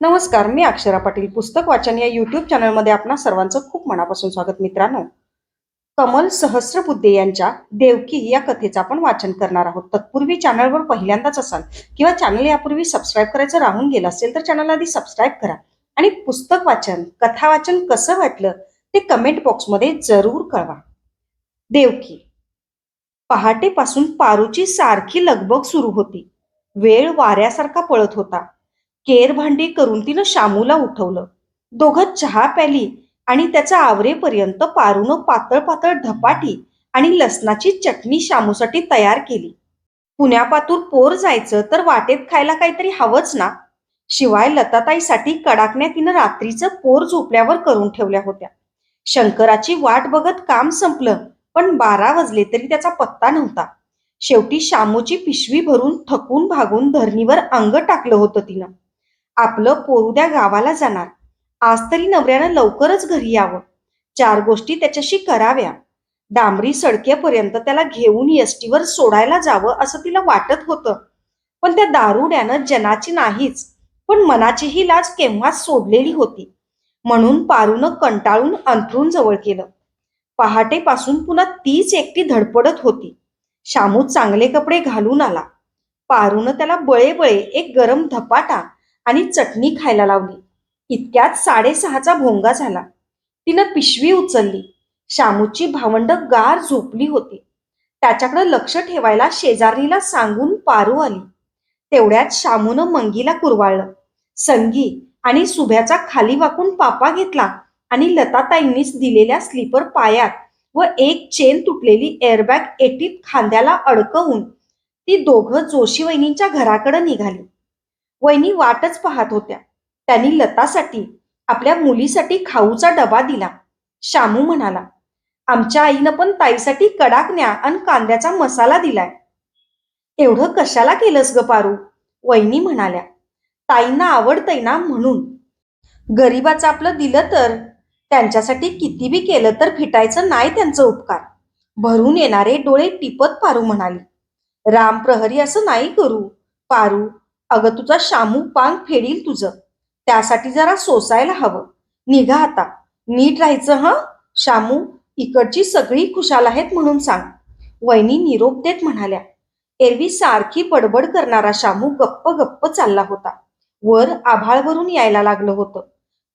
नमस्कार मी अक्षरा पाटील. पुस्तक वाचन या युट्यूब चॅनलमध्ये आपणा सर्वांचं खूप मनापासून स्वागत मित्रांनो. कमल सहस्रबुद्धे यांच्या देवकी या कथेचं आपण वाचन करणार आहोत. तत्पूर्वी चॅनलवर पहिल्यांदाच असाल किंवा चॅनल यापूर्वी सबस्क्राईब करायचं राहून गेलं असेल तर चॅनल आधी सबस्क्राईब करा. आणि पुस्तक वाचन कथा वाचन कसं वाटलं ते कमेंट बॉक्समध्ये जरूर कळवा. देवकी. पहाटेपासून पारूची सारखी लगबग सुरू होती. वेळ वाऱ्यासारखा पळत होता. केर भांडी करून तिनं शामूला उठवलं. दोघं चहा प्याली आणि त्याचा आवरेपर्यंत पारून पातळ पातळ धपाटी आणि लसणाची चटणी शामूसाठी तयार केली. पुण्यापातूर पोर जायचं तर वाटेत खायला काहीतरी हवंच ना? शिवाय लताताईसाठी कडाकण्या तिनं रात्रीचं पोर झोपल्यावर करून ठेवल्या होत्या. शंकराची वाट बघत काम संपलं पण बारा वाजले तरी त्याचा पत्ता नव्हता. शेवटी शामूची पिशवी भरून थकून भागून धरणीवर अंग टाकलं होतं तिनं. आपलं पोरुद्या गावाला जाणार. आज तरी नवऱ्यानं लवकरच घरी यावं. चार गोष्टी त्याच्याशी कराव्या. डांबरी सडकेपर्यंत त्याला घेऊन एसटीवर सोडायला जावं असं तिला वाटत होतं. पण त्या दारुड्यानं जनाची नाहीच पण मनाचीही लाज केव्हाच सोडलेली होती. म्हणून पारून कंटाळून अंथरून जवळ केलं. पहाटेपासून पुन्हा तीच एकटी धडपडत होती. शामू चांगले कपडे घालून आला. पारून त्याला बळे बळे एक गरम धपाटा आणि चटणी खायला लावली. इतक्यात साडेसहाचा भोंगा झाला. तिनं पिशवी उचलली. शामूची भावंड गार झोपली होती. त्याच्याकडे लक्ष ठेवायला शेजारीला सांगून पारू आली. तेवढ्यात शामूनं मंगीला कुरवाळलं. संगी आणि सुभ्याचा खाली वाकून पापा घेतला आणि लताताईंनीच दिलेल्या स्लीपर पायात व एक चेन तुटलेली एअरबॅग एटीत खांद्याला अडकवून ती दोघं जोशी वहिनींच्या घराकडे निघाली. वहिनी वाटच पाहत होत्या. त्यांनी लतासाठी आपल्या मुलीसाठी खाऊचा डबा दिला. शामू म्हणाला आमच्या आईनं पण ताईसाठी कडाकण्या आणि कांद्याचा मसाला दिलाय. एवढं कशाला केलंस ग पारू? वहिनी म्हणाल्या ताईंना आवडतंय ना म्हणून. गरीबाचं आपलं दिलं तर त्यांच्यासाठी किती बी केलं तर फिटायचं नाही त्यांचं उपकार. भरून येणारे डोळे टिपत पारू म्हणाली. राम प्रहरी असं नाही करू पारू. अगं तुझा शामू पांग फेडील तुझं. त्यासाठी जरा सोसायला हवं. निघा आता. नीट राहायचं हं? शामू इकडची सगळी खुशाल आहेत म्हणून सांग. वहिनी निरोप देत म्हणाल्या. एरवी सारखी बडबड करणारा शामू गप्प गप्प चालला होता. वर आभाळवरून यायला लागलं होतं.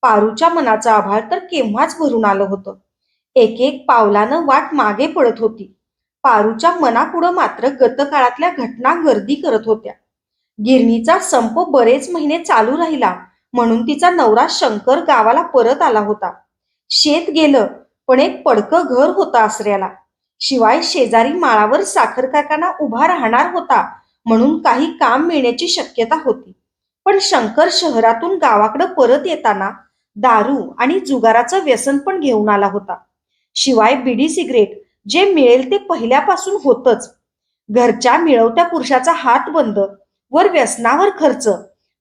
पारूच्या मनाचं आभाळ तर केव्हाच भरून आलं होतं. एक एक पावलानं वाट मागे पडत होती. पारूच्या मनापुढं मात्र गतकाळातल्या घटना गर्दी करत होत्या. गिरणीचा संप बरेच महिने चालू राहिला म्हणून तिचा नवरा शंकर गावाला परत आला होता. शेत गेलं पण एक पडकं घर होतं आसऱ्याला. शिवाय शेजारी माळावर साखर कारखाना उभा राहणार होता म्हणून काही काम मिळण्याची शक्यता होती. पण शंकर शहरातून गावाकडे परत येताना दारू आणि जुगाराचं व्यसन पण घेऊन आला होता. शिवाय बिडी सिगरेट जे मिळेल ते पहिल्यापासून होतच. घरच्या मिळवत्या पुरुषाचा हात बंद वर व्यसनावर खर्च.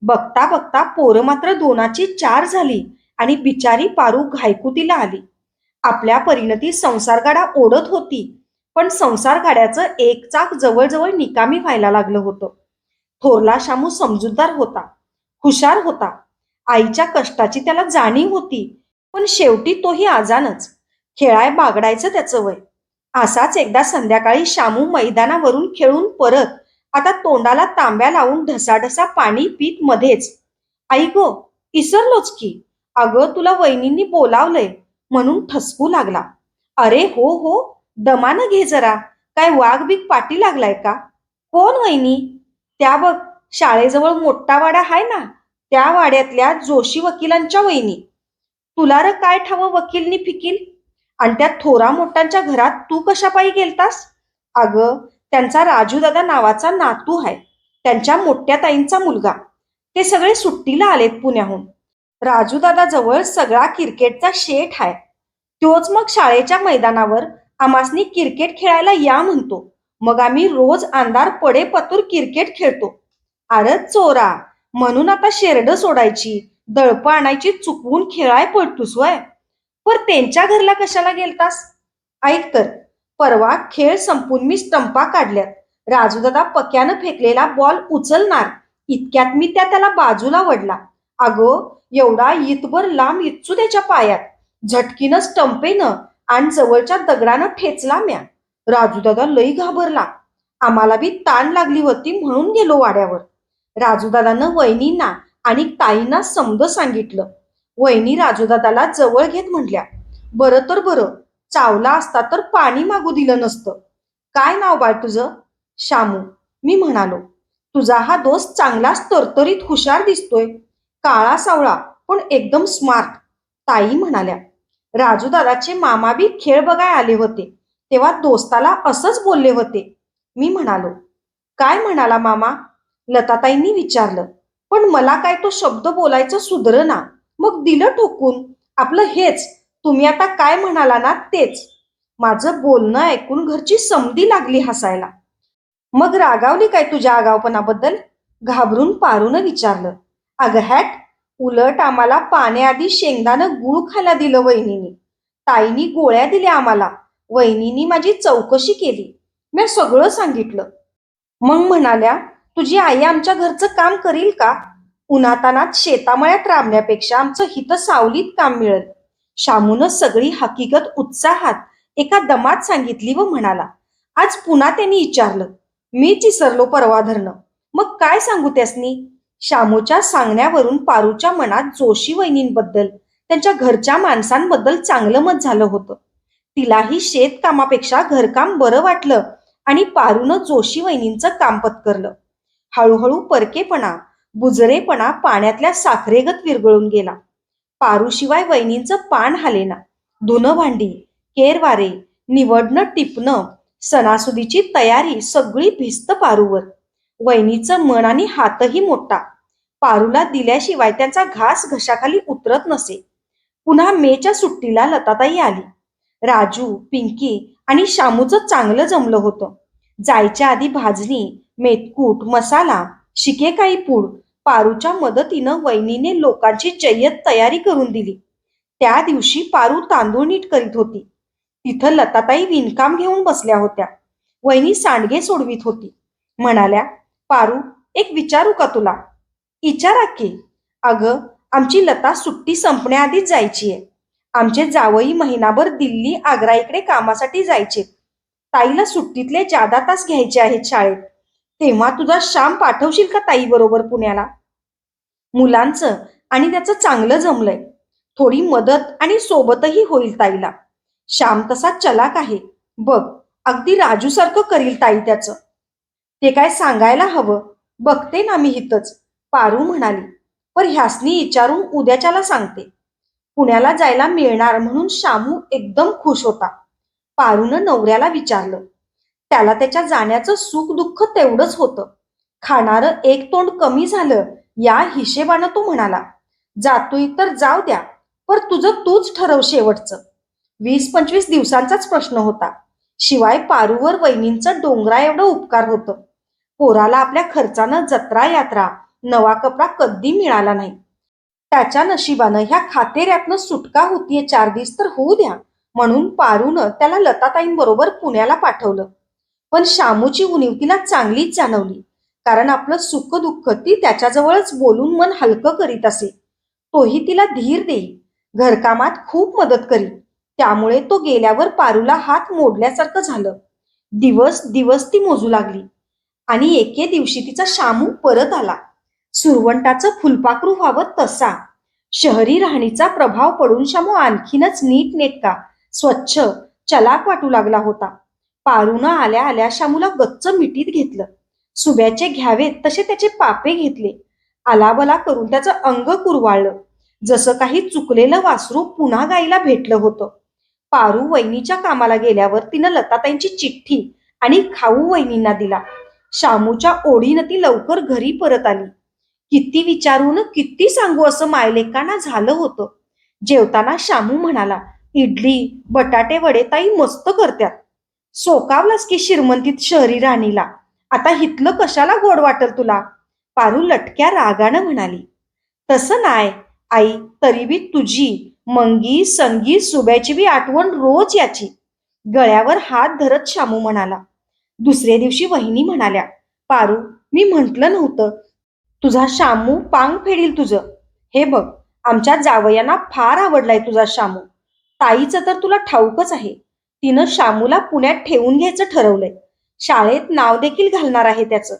बघता बघता पोरं मात्र दोनाची चार झाली आणि बिचारी पारू घायकुतीला आली. आपल्या परिणती संसारगाडा ओढत होती पण संसार गाड्याचं एक चाक जवळजवळ निकामी व्हायला लागलं होतं. थोरला शामू समजूतदार होता हुशार होता. आईच्या कष्टाची त्याला जाणीव होती पण शेवटी तोही आजानच. खेळाय बागडायचं त्याचं वय. असाच एकदा संध्याकाळी शामू मैदानावरून खेळून परत आता तोंडाला तांब्या लावून ढसाढसा पाणी पीत मध्येच. आई ग इसरलोच की. अगं तुला वहिनींनी बोलावलंय म्हणून ठसकू लागला. अरे हो हो दमानं घे जरा. काय वाघ बीक पाठी लागलाय का? कोण वहिनी? त्या बघ शाळेजवळ मोठा वाडा हाय ना त्या वाड्यातल्या जोशी वकिलांच्या वहिनी. तुला र काय ठावं वकीलनी फिकील? आणि त्या थोरा मोठ्यांच्या घरात तू कशापायी गेलतास? अगं त्यांचा राजू दादा नावाचा नातू आहे. त्यांच्या मोठ्या ताईंचा मुलगा. ते सगळे सुट्टीला आलेत पुण्याहून. राजू दादा जवळ सगळा क्रिकेटचा शेठ आहे. तोच मग शाळेच्या मैदानावर आमासनी क्रिकेट खेळायला या म्हणतो. मग आम्ही रोज अंधार पडे पतूर क्रिकेट खेळतो. अरे चोरा म्हणून आता शेरड सोडायची दळपं आणायची चुकवून खेळाय पडतोस वय. पर त्यांच्या घरला कशाला गेलतास? ऐक तर परवा खेळ संपून मी स्टंपा काढल्यात. राजूदादा पक्यानं फेकलेला बॉल उचलणार. इतक्यात मी त्या त्याला बाजूला वडला. अगो एवढा इतभर लांब इच्छू त्याच्या पायात. झटकीनं स्टंपेनं आणि जवळच्या दगडानं ठेचला म्या. राजूदादा लई घाबरला. आम्हाला बी ताण लागली होती म्हणून गेलो वाड्यावर. राजूदादानं वहिनींना आणि ताईंना समज सांगितलं. वहिनी राजूदादाला जवळ घेत म्हटल्या बरं तर बरं चावला असता तर पाणी मागू दिलं नसतं. काय नाव बाळ तुझं? शामू. मी म्हणालो तुझा हा दोस्त चांगलाच तरतरीत हुशार दिसतोय. काळा सावळा पण एकदम स्मार्ट ताई म्हणाल्या राजूदादाचे मामा बी खेळ बघाय आले होते. तेव्हा दोस्ताला असंच बोलले होते. मी म्हणालो काय म्हणाला मामा? लताताईंनी विचारलं पण मला काय तो शब्द बोलायचं सुधरना. मग दिलं ठोकून. आपलं हेच तुम्ही आता काय म्हणाला ना तेच. माझं बोलणं ऐकून घरची समधी लागली हसायला. मग रागावली काय तुझ्या आगावपणाबद्दल घाबरून पारून विचारलं. अगं हॅट उलट आम्हाला पाण्याआधी शेंगदानं गुळ खायला दिलं वहिनीनी. ताईनी गोळ्या दिल्या आम्हाला. वहिनीनी माझी चौकशी केली. मी सगळं सांगितलं. मग म्हणाल्या तुझी आई आमच्या घरचं काम करील का? उन्हातानात शेतामळ्यात राबण्यापेक्षा आमचं हित सावलीत काम मिळेल. शामून सगळी हकीकत उत्साहात एका दमात सांगितली व म्हणाला आज पुन्हा त्यांनी विचारलं मी विसरलो परवा धरणं. मग काय सांगू त्यासनी? शामूच्या सांगण्यावरून पारूच्या मनात जोशी वहिनींबद्दल त्यांच्या घरच्या माणसांबद्दल चांगलं मत झालं होतं. तिलाही शेतकामापेक्षा घरकाम बरं वाटलं आणि पारूनं जोशी वहिनींचं काम पत्करलं. हळूहळू परकेपणा बुजरेपणा पाण्यातल्या साखरेगत विरघळून गेला. पारूशिवाय वहिनींचं पान हालेना धुनं भांडी केरवारे निवडणं टिपणं सणासुदीची तयारी सगळी भिस्त पारूवर. वहिनीचं मन आणि हातही मोठा. पारूला दिल्याशिवाय त्यांचा घास घशाखाली उतरत नसे. पुन्हा मेच्या सुट्टीला लताताई आली. राजू पिंकी आणि शामूचं चांगलं जमलं होतं. जायच्या आधी भाजणी मेतकूट मसाला शिकेकाई पूड पारूच्या मदतीनं वहिनीने लोकांची जय्यत तयारी करून दिली. त्या दिवशी पारू तांदूळ नीट करीत होती. तिथं लताताई विणकाम घेऊन बसल्या होत्या. वहिनी सांडगे सोडवीत होती. म्हणाल्या पारू एक विचारू का तुला? विचारा की. अगं आमची लता सुट्टी संपण्याआधीच जायची आहे आमचे जावई महिनाभर दिल्ली आग्रा इकडे कामासाठी जायचे. ताईला सुट्टीतले जादा तास घ्यायचे आहेत शाळेत. तेव्हा तुझा श्याम पाठवशील का ताई बरोबर पुण्याला? मुलांचं आणि त्याचं चांगलं जमलंय. थोडी मदत आणि सोबतही होईल ताईला. श्याम तसा चलाक आहे. बघ अगदी राजूसारखं करील ताई त्याचं. ते काय सांगायला हवं? बघते ना मी हितच पारू म्हणाली. पर ह्यासनी विचारून उद्याच्याला सांगते. पुण्याला जायला मिळणार म्हणून श्यामू एकदम खुश होता. पारूनं नवऱ्याला विचारलं. त्याला त्याच्या जाण्याचं सुख दुःख तेवढंच होतं. खाणारं एक तोंड कमी झालं या हिशेबानं तो म्हणाला जातोय तर जाऊ द्या पर तुझं तूच ठरव शेवटचं. वीस पंचवीस दिवसांचाच प्रश्न होता. शिवाय पारूवर वहिनींचं डोंगरा एवढं उपकार होतं. पोराला आपल्या खर्चानं जत्रा यात्रा नवा कपडा कधी मिळाला नाही. त्याच्या नशिबानं ह्या खातेऱ्यातनं सुटका होतीये चार दिवस तर होऊ द्या म्हणून पारूनं त्याला लताताईंबरोबर पुण्याला पाठवलं. पण शामूची उणीव तिला चांगलीच जाणवली. कारण आपलं सुख दुःख ती त्याच्याजवळच बोलून मन हलकं करीत असे. तोही तिला धीर देई. घरकामात खूप मदत करी. त्यामुळे तो गेल्यावर पारूला हात मोडल्यासारखं झालं. दिवस दिवस ती मोजू लागली. आणि एके दिवशी तिचा शामू परत आला. सुरवंटाचं फुलपाखरू व्हावं तसा. शहरी राहणीचा प्रभाव पडून शामू आणखीनच नीट नेटका स्वच्छ चलाक वाटू लागला होता. पारूनं आल्या आल्या शामूला गच्च मिठीत घेतलं. सुब्याचे घ्यावे तसे त्याचे पापे घेतले. आलाबला करून त्याचं अंग कुरवाळलं. जसं काही चुकलेलं वासरू पुन्हा गाईला भेटलं होतं. पारू वहिनीच्या कामाला गेल्यावर तिनं लताताईंची चिठ्ठी आणि खाऊ वहिनींना दिला. शामूच्या ओढीनं ती लवकर घरी परत आली. किती विचारून किती सांगू असं मायलेकांना झालं होतं. जेवताना शामू म्हणाला इडली बटाटे वडे ताई मस्त करत्यात. सोकावलास की शिरमंतीत शहरी राणीला? आता हितलं कशाला गोड वाटल तुला? पारू लटक्या रागानं म्हणाली. तसं नाय आई तरी बी तुझी मंगी संगी सुब्याची बी आठवण रोज याची. गळ्यावर हात धरत शामू म्हणाला. दुसऱ्या दिवशी वहिनी म्हणाल्या पारू मी म्हटलं नव्हतं. तुझा शामू पांग फेडील तुझं. हे बघ आमच्या जावयांना फार आवडलाय तुझा शामू. ताईचं तर तुला ठाऊकच आहे. तिनं शामूला पुण्यात ठेवून घ्यायचं ठरवलंय. शाळेत नाव देखील घालणार आहे त्याचं.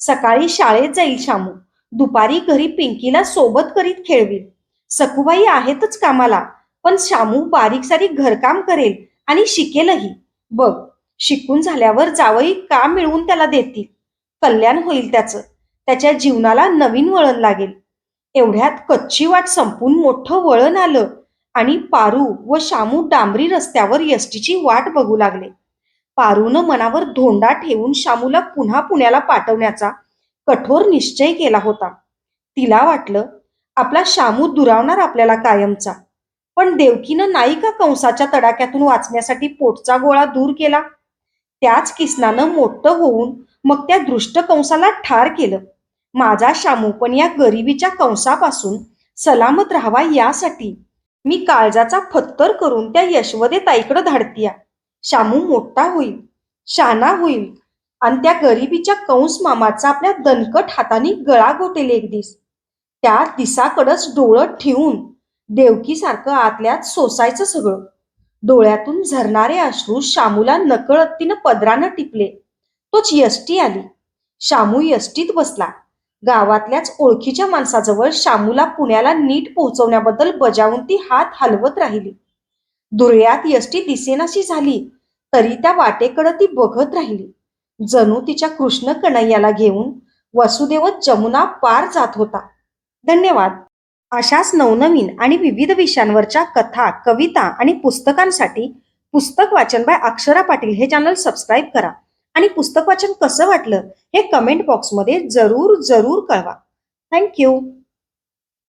सकाळी शाळेत जाईल शामू. दुपारी घरी पिंकीला सोबत करीत खेळवील. सखुबाई आहेतच कामाला पण शामू बारीक सारीक घरकाम करेल आणि शिकेलही. बघ शिकून झाल्यावर जावई काम मिळवून त्याला देतील? कल्याण होईल त्याचं. त्याच्या जीवनाला नवीन वळण लागेल. एवढ्यात कच्ची वाट संपून मोठं वळण आलं. आणि पारू व शामू डांबरी रस्त्यावर यष्टीची वाट बघू लागले. पारूनं मनावर धोंडा ठेवून शामूला पुन्हा पुण्याला पाठवण्याचा कठोर निश्चय केला होता. तिला वाटलं आपला शामू दुरावणार आपल्याला कायमचा. पण देवकीनं नाही का कंसाच्या तडाक्यातून वाचण्यासाठी पोटचा गोळा दूर केला? त्याच किसनानं मोठं होऊन मग त्या दृष्ट कंसाला ठार केलं. माझा शामू पण या गरिबीच्या कंसापासून सलामत राहावा यासाठी मी काळजाचा फत्तर करून त्या यशवदे ताईकडे धाडतीया. शामू मोठा होईल शाना होईल आणि त्या गरिबीच्या कंस मामाचा आपल्या दणकट हाताने गळा गोटेल एक दिस त्या दिसाकडच डोळं ठेवून देवकीसारखं आतल्यात सोसायचं सगळं. डोळ्यातून झरणारे अश्रू शामूला नकळत तिनं पदरानं टिपले. तोच यष्टी आली. शामू यष्टीत बसला. गावातल्याच ओळखीच्या माणसाजवळ शामूला पुण्याला नीट पोहोचवण्याबद्दल बजावून ती हात हलवत राहिली. दुर्यात यष्टी दिसेनाशी झाली तरी त्या वाटेकडं ती बघत राहिली. जणू तिच्या कृष्ण कन्हैयाला घेऊन वसुदेव जमुना पार जात होता. धन्यवाद. अशाच नवनवीन आणि विविध विषयांवरच्या कथा कविता आणि पुस्तकांसाठी पुस्तक वाचन बाय अक्षरा पाटील हे चॅनल सबस्क्राईब करा. आणि पुस्तक वाचन कसं वाटलं हे कमेंट बॉक्समध्ये जरूर जरूर कळवा. थँक्यू